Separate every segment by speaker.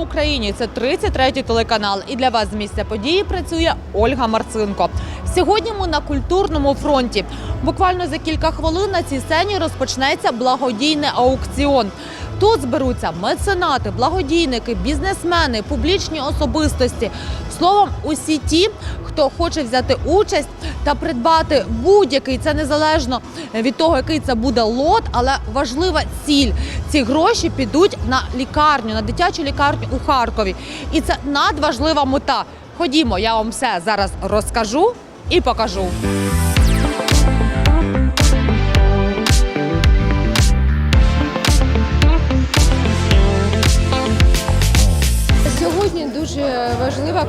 Speaker 1: Україні! Це 33-й телеканал. І для вас з місця події працює Ольга Марцинко. Сьогодні ми на культурному фронті. Буквально за кілька хвилин на цій сцені розпочнеться благодійний аукціон. Тут зберуться меценати, благодійники, бізнесмени, публічні особистості. Словом, усі ті, хто хоче взяти участь та придбати будь-який, це незалежно від того, який це буде лот, але важлива ціль. Ці гроші підуть на лікарню, на дитячу лікарню у Харкові. І це надважлива мета. Ходімо, я вам все зараз розкажу і покажу.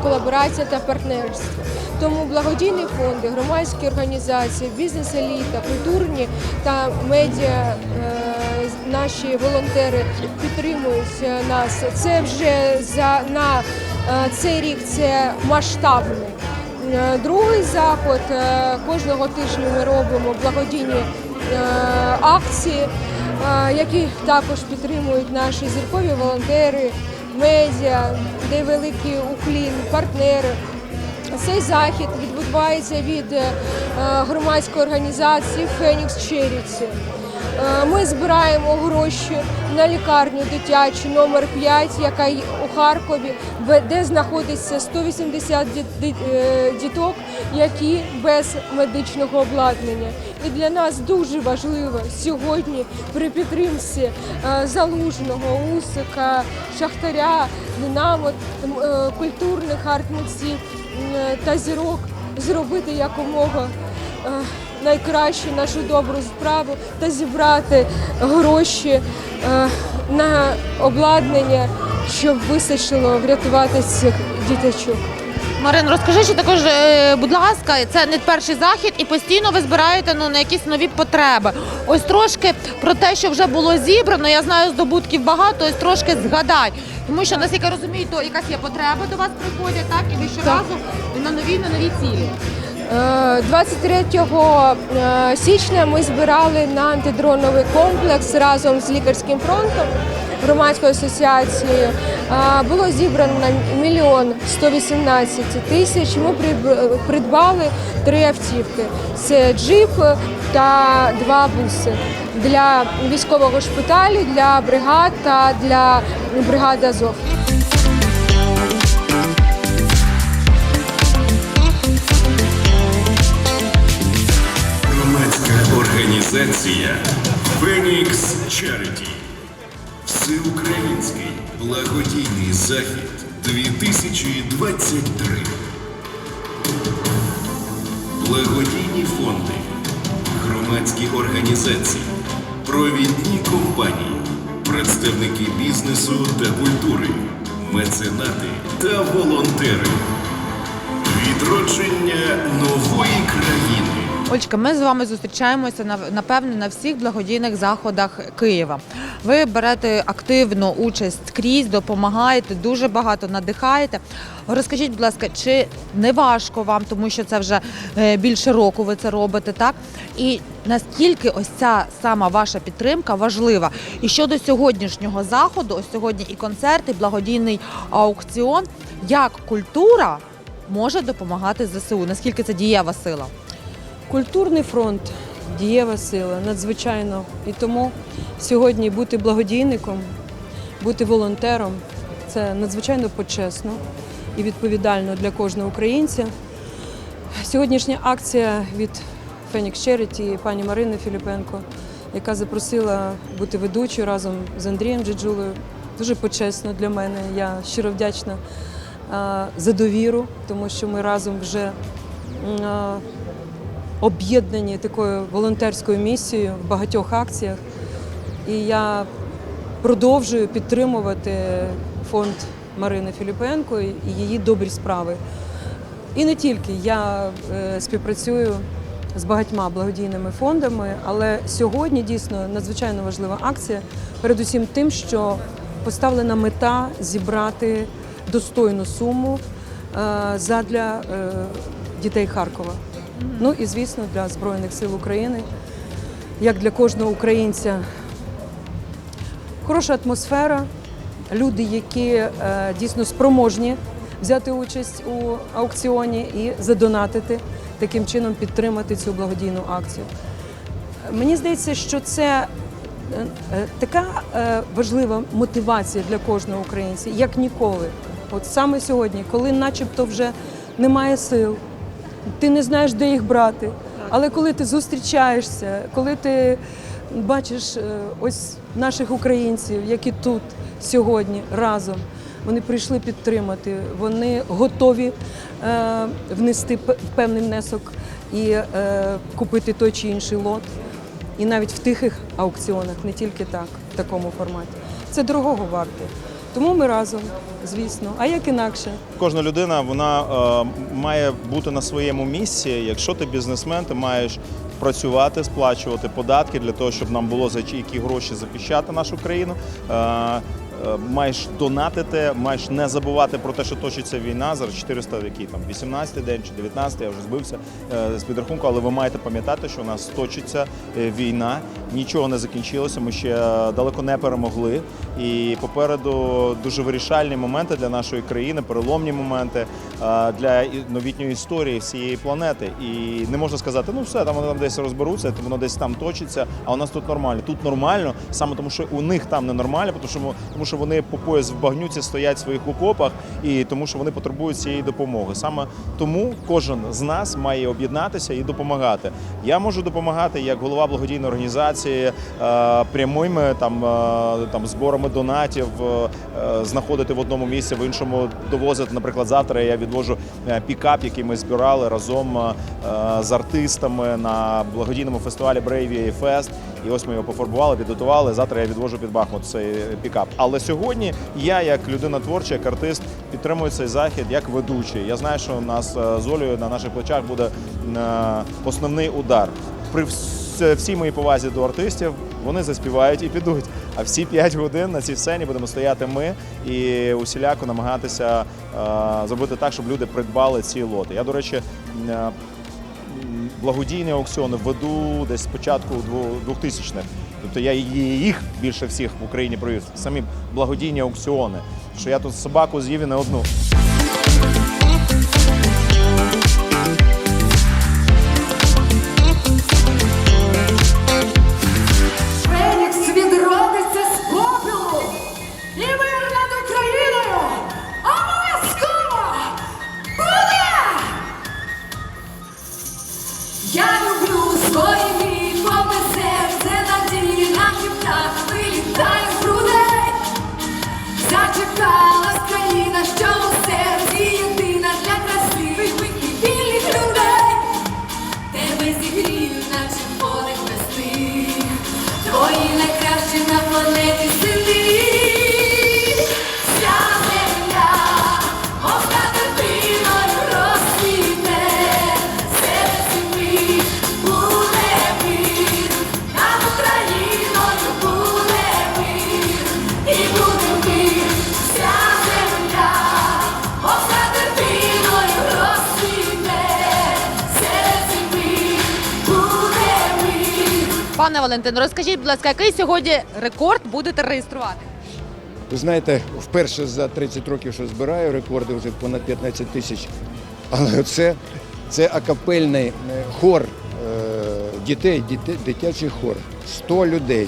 Speaker 2: Колаборація та партнерство. Тому благодійні фонди, громадські організації, бізнес-еліта, культурні та медіа, е, наші волонтери підтримують е, нас. Це вже за на е, цей рік це масштабний. Другий заход кожного тижня ми робимо благодійні акції, які також підтримують наші зіркові волонтери, медіа, де великий уклін, партнери. Цей захід відбувається від е, громадської організації Фенікс Charity. Е, Ми збираємо гроші на лікарню дитячу номер 5, яка у Харкові, де знаходиться 180 ді- ді- е, діток, які без медичного обладнання. І для нас дуже важливо сьогодні при підтримці е, залужного, усика, шахтаря, динамо, культурних арт-митців та зірок зробити якомога найкраще нашу добру справу та зібрати гроші е, на обладнання, щоб вистачило врятувати цих діточок.
Speaker 1: Марин, розкажи ще також, е, будь ласка, це не перший захід, і постійно ви збираєте ну, на якісь нові потреби. Ось трошки про те, що вже було зібрано. Я знаю, здобутків багато, ось трошки згадай. Тому що, наскільки розумію, то якась є потреба до вас приходять, так? І ви щоразу на нові на нові цілі.
Speaker 2: Е, 23 е, січня ми збирали на антидроновий комплекс разом з лікарським фронтом громадською асоціацією. Е, Було зібрано мільйон 118 тисяч. Ми придбали три автівки: це джип та два буси для військового шпиталю, для бригад та для бригади Азов.
Speaker 3: Організація Фенікс Чаріті. Всеукраїнський благодійний захід 2023. Благодійні фонди, громадські організації, провідні компанії, представники бізнесу та культури, меценати та волонтери. Відродження нової країни.
Speaker 1: Олечка, ми з вами зустрічаємося на напевне на всіх благодійних заходах Києва. Ви берете активну участь скрізь, допомагаєте, дуже багато надихаєте. Розкажіть, будь ласка, чи не важко вам, тому що це вже е, більше року ви це робите, так? І наскільки ось ця сама ваша підтримка важлива? І щодо сьогоднішнього заходу, ось сьогодні і концерт, і благодійний аукціон, як культура може допомагати ЗСУ? Наскільки це дієва сила?
Speaker 4: Культурний фронт дієва сила, надзвичайно. І тому сьогодні бути благодійником, бути волонтером це надзвичайно почесно і відповідально для кожного українця. Сьогоднішня акція від Phoenix Charity пані Марини Філіпенко, яка запросила бути ведучою разом з Андрієм Джеджулою, дуже почесно для мене. Я щиро вдячна за довіру, тому що ми разом вже об'єднані такою волонтерською місією в багатьох акціях. І я продовжую підтримувати фонд Марини Філіпенко і її добрі справи. І не тільки я е, співпрацюю з багатьма благодійними фондами, але сьогодні дійсно надзвичайно важлива акція, передусім тим, що поставлена мета зібрати достойну суму е, задля е, дітей Харкова. Ну і звісно для Збройних сил України, як для кожного українця. Хороша атмосфера, люди, які е, дійсно спроможні взяти участь у аукціоні і задонатити, таким чином підтримати цю благодійну акцію. Мені здається, що це е, е, така е, важлива мотивація для кожного українця, як ніколи. От саме сьогодні, коли начебто вже немає сил, ти не знаєш, де їх брати. Але коли ти зустрічаєшся, коли ти бачиш е, ось наших українців, які тут сьогодні разом, вони прийшли підтримати, вони готові е, внести певний внесок і е, купити той чи інший лот. І навіть в тихих аукціонах, не тільки так, в такому форматі. Це дорогого варте. Тому ми разом, звісно. А як інакше?
Speaker 5: Кожна людина вона е, має бути на своєму місці. Якщо ти бізнесмен, ти маєш працювати, сплачувати податки для того, щоб нам було за які гроші захищати нашу країну. Е, Маєш донатити, маєш не забувати про те, що точиться війна. Зараз 400, який там 18 день чи 19, я вже збився е, з підрахунку, але ви маєте пам'ятати, що у нас точиться е, війна, нічого не закінчилося. Ми ще е, далеко не перемогли. І попереду дуже вирішальні моменти для нашої країни, переломні моменти е, для новітньої історії всієї планети. І не можна сказати, ну все, там вони там десь розберуться, воно десь там точиться, а у нас тут нормально. Тут нормально, саме тому, що у них там ненормально, тому що що вони по пояс в багнюці стоять в своїх окопах, і тому що вони потребують цієї допомоги. Саме тому кожен з нас має об'єднатися і допомагати. Я можу допомагати як голова благодійної організації е, прямими там, е, там зборами донатів, е, знаходити в одному місці, в іншому довозити. Наприклад, завтра я відвожу пікап, який ми збирали разом з артистами на благодійному фестивалі Bravia Fest. І ось ми його пофарбували, підготували. Завтра я відвожу під Бахмут цей пікап. Але сьогодні я, як людина творча, як артист, підтримую цей захід як ведучий. Я знаю, що у нас е, з Олею на наших плечах буде е, основний удар. При всій моїй повазі до артистів вони заспівають і підуть. А всі 5 годин на цій сцені будемо стояти ми і усіляко намагатися е, зробити так, щоб люди придбали ці лоти. Я, до речі, е, благодійні аукціони веду десь з початку 2000-х. Тобто я їх більше всіх в Україні провів. Самі благодійні аукціони. Що я тут собаку з'їв і не одну.
Speaker 1: Пане Валентин, розкажіть, будь ласка, який сьогодні рекорд будете реєструвати?
Speaker 6: Ви знаєте, вперше за 30 років, що збираю рекорди вже понад 15 тисяч. Але це, це акапельний е, хор е, дітей, діте- дитячий хор. 100 людей,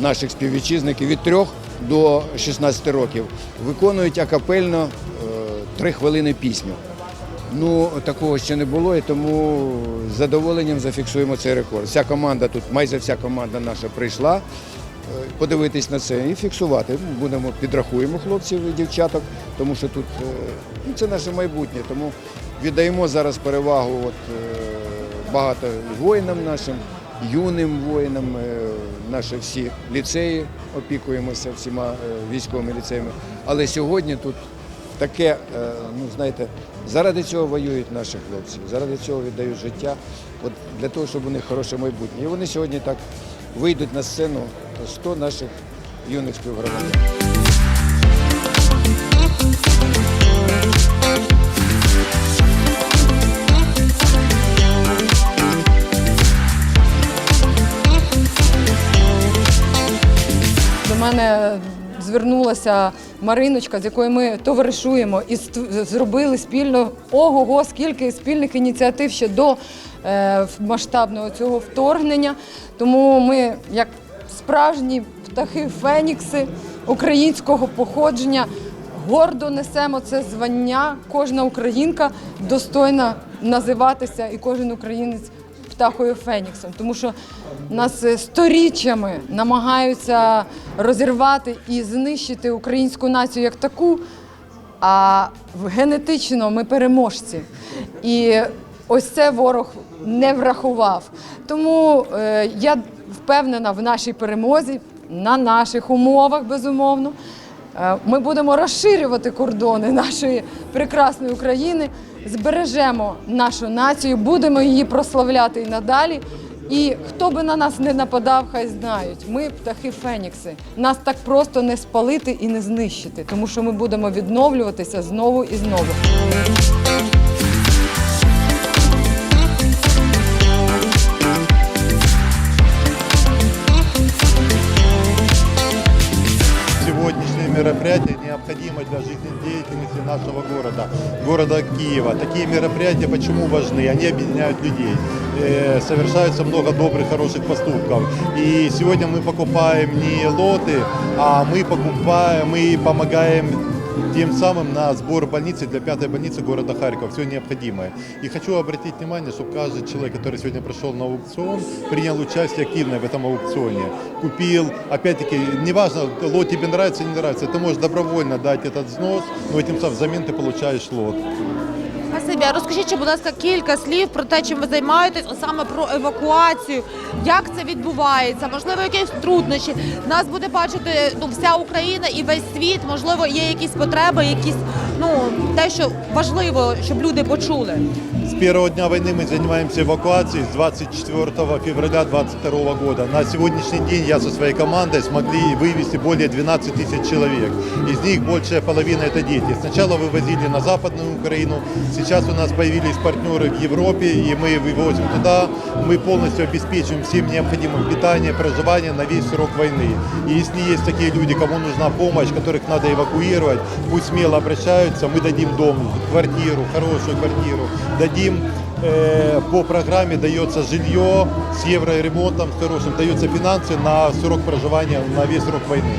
Speaker 6: наших співвітчизників від 3 до 16 років, виконують акапельно 3 хвилини пісню. Ну, такого ще не було, і тому з задоволенням зафіксуємо цей рекорд. Вся команда тут, майже вся команда наша прийшла е, подивитись на це і фіксувати. Будемо підрахуємо хлопців і дівчаток, тому що тут е, ну, це наше майбутнє. Тому віддаємо зараз перевагу от, е, багато воїнам нашим, юним воїнам, наші всі ліцеї опікуємося всіма військовими ліцеями. Але сьогодні тут таке, е, ну знаєте, заради цього воюють наші хлопці, заради цього віддають життя, от для того, щоб у них хороше майбутнє. І вони сьогодні так вийдуть на сцену 100 наших юних співгромадян.
Speaker 7: До мене звернулася Мариночка, з якою ми товаришуємо, і зробили спільно ого-го, скільки спільних ініціатив ще до е, масштабного цього вторгнення. Тому ми, як справжні птахи Фенікси українського походження, гордо несемо це звання. Кожна українка достойна називатися, і кожен українець птахою Феніксом, тому що нас е, сторіччями намагаються розірвати і знищити українську націю як таку. А генетично ми переможці. І ось це ворог не врахував. Тому е, я впевнена в нашій перемозі, на наших умовах, безумовно. Е, Ми будемо розширювати кордони нашої прекрасної України, збережемо нашу націю, будемо її прославляти і надалі. І хто би на нас не нападав, хай знають. Ми птахи Фенікси. Нас так просто не спалити і не знищити, тому що ми будемо відновлюватися знову і знову.
Speaker 8: Сегодняшнее мероприятие необходимо для жизнедеятельности нашего города, города Киева. Такие мероприятия почему важны? Они объединяют людей. Э, Совершается много добрых, хороших поступков. И сегодня мы покупаем не лоты, а мы покупаем, мы помогаем тем самым на сбор больницы для пятой больницы города Харькова. Все необходимое. И хочу обратить внимание, чтобы каждый человек, который сегодня пришел на аукцион, принял участие активное в этом аукционе. Купил, опять-таки, неважно, лот тебе нравится или не нравится, ты можешь добровольно дать этот взнос, но этим самым взамен ты получаешь лот.
Speaker 1: Спасибі. А Розкажіть, будь ласка, кілька слів про те, чим ви займаєтесь, саме про евакуацію. Як це відбувається? Можливо, якісь труднощі. Нас буде бачити ну, вся Україна і весь світ. Можливо, є якісь потреби, якісь ну те, що важливо, щоб люди почули.
Speaker 8: Первого дня войны мы занимаемся эвакуацией с 24 февраля 2022 года. На сегодняшний день я со своей командой смогли вывести более 12 тысяч человек. Из них большая половина это дети. Сначала вывозили на Западную Украину, сейчас у нас появились партнеры в Европе, и мы вывозим туда. Мы полностью обеспечиваем всем необходимым питание, проживание на весь срок войны. И если есть такие люди, кому нужна помощь, которых надо эвакуировать, пусть смело обращаются, мы дадим дом, квартиру, хорошую квартиру, дадим э, по программе дается жилье с евроремонтом, с хорошим, даются финансы на срок проживания, на весь срок войны.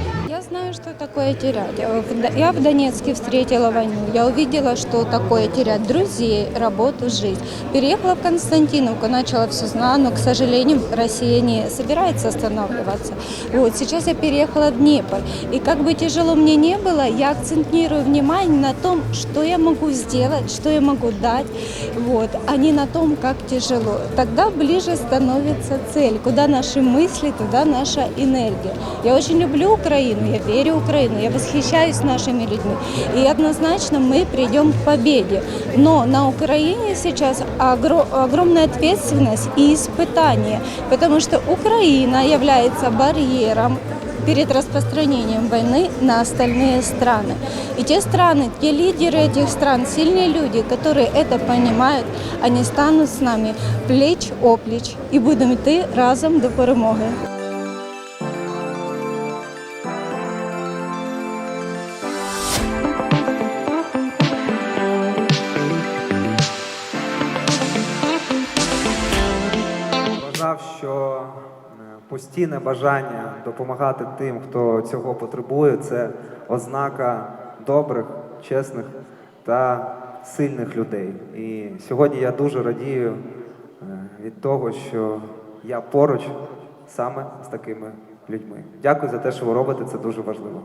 Speaker 9: Такое терять. Д- Я в Донецке встретила войну. Я увидела, что такое терять друзей, работу, жизнь. Переехала в Константиновку, начала все знать, но, к сожалению, Россия не собирается останавливаться. Вот, сейчас я переехала в Днепр. И как бы тяжело мне не было, я акцентирую внимание на том, что я могу сделать, что я могу дать, вот, а не на том, как тяжело. Тогда ближе становится цель. Куда наши мысли, туда наша энергия. Я очень люблю Украину, я верю в Украину, я восхищаюсь нашими людьми. И однозначно мы придем к победе. Но на Украине сейчас огро- огромная ответственность и испытание, потому что Украина является барьером перед распространением войны на остальные страны. И те страны, те лидеры этих стран, сильные люди, которые это понимают, они станут с нами плеч о плеч і будемо йти разом до перемоги.
Speaker 10: Постійне бажання допомагати тим, хто цього потребує, це ознака добрих, чесних та сильних людей. І сьогодні я дуже радію е, від того, що я поруч саме з такими людьми. Дякую за те, що ви робите. Це дуже важливо.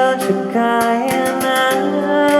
Speaker 11: Нема, що чекає нас